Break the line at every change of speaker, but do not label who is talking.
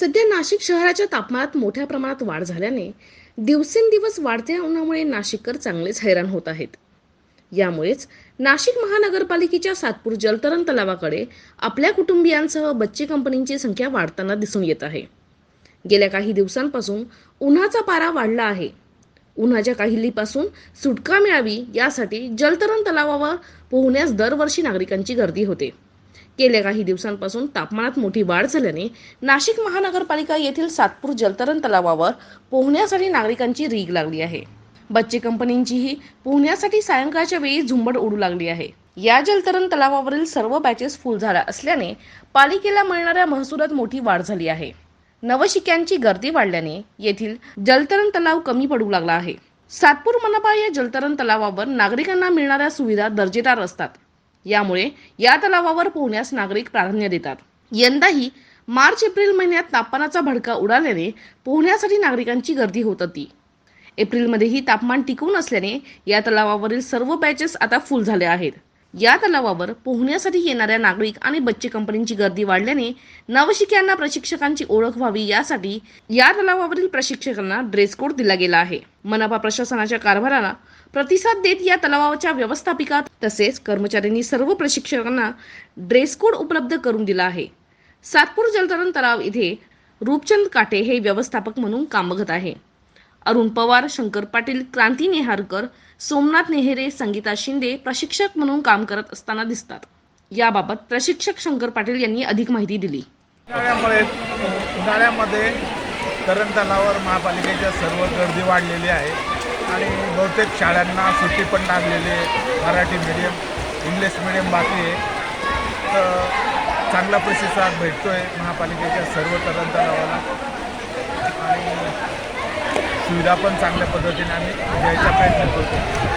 सध्या नाशिक शहराच्या तापमानात मोठ्या प्रमाणात वाढ झाल्याने दिवसेंदिवस वाढत्या उन्हामुळे नाशिककर चांगलेच हैराण होत आहेत. यामुळेच नाशिक महानगरपालिकेच्या सातपूर जलतरण तलावाकडे आपल्या कुटुंबियांसह बच्चे कंपनींची संख्या वाढताना दिसून येत आहे. गेल्या काही दिवसांपासून उन्हाचा पारा वाढला आहे. उन्हाच्या काहिलीपासून सुटका मिळावी यासाठी जलतरण तलावावर पोहण्यास दरवर्षी नागरिकांची गर्दी होते. गेल्या काही दिवसांपासून तापमानात मोठी वाढ झाल्याने नाशिक महानगरपालिका येथील सातपूर जलतरण तलावावर पोहण्यासाठी नागरिकांची रीग लागली आहे. बच्चे कंपनींचीही पोहण्यासाठी सायंकाळच्या वेळी झुंबड उडू लागली आहे. या जलतरण तलावावरील सर्व बॅचेस फुल झाल्या असल्याने पालिकेला मिळणाऱ्या महसुलात मोठी वाढ झाली आहे. नवशिक्यांची गर्दी वाढल्याने येथील जलतरण तलाव कमी पडू लागला आहे. सातपूर मनपा या जलतरण तलावावर नागरिकांना मिळणाऱ्या सुविधा दर्जेदार असतात. यामुळे या तलावावर पोहण्यास नागरिक प्राधान्य देतात. यंदाही मार्च एप्रिल महिन्यात तापमानाचा भडका उडाल्याने पोहण्यासाठी नागरिकांची गर्दी होत होती. एप्रिलमध्येही तापमान टिकून असल्याने या तलावावरील सर्व बॅचेस आता फुल झाले आहेत. या तलावावर पोहण्यासाठी येणाऱ्या नागरिक आणि बच्चे कंपनीची गर्दी वाढल्याने नवशिक्यांना प्रशिक्षकांची ओळख व्हावी यासाठी या तलावावरील प्रशिक्षकांना ड्रेस कोड दिला गेला आहे. मनपा प्रशासनाच्या कारभाराला प्रतिसाद देत या तलावाच्या व्यवस्थापिका तसेच कर्मचाऱ्यांनी सर्व प्रशिक्षकांना ड्रेस कोड उपलब्ध करून दिला आहे. सातपूर जलतरण तलाव इथे रूपचंद काटे हे व्यवस्थापक म्हणून काम बघत आहे. अरुण पवार शंकर पाटील क्रांती नेहारकर सोमनाथ नेहरे संगीता शिंदे प्रशिक्षक म्हणून काम करत असताना दिसतात. याबाबत प्रशिक्षक शंकर पाटील यांनी अधिक माहिती दिली.
उन्हाळ्यामुळे उन्हाळ्यामध्ये तरण तलावावर महापालिकेच्या सर्व गर्दी वाढलेली आहे आणि बहुतेक शाळांना सुट्टी पण लागलेली आहे. मराठी मीडियम इंग्लिश मिडियम बाकी आहे. तर चांगला प्रतिसाद भेटतो आहे महापालिकेच्या सर्व तरण तलावाला. आणि सुविधा पण चांगल्या पद्धतीने आम्ही द्यायचा प्रयत्न करतो.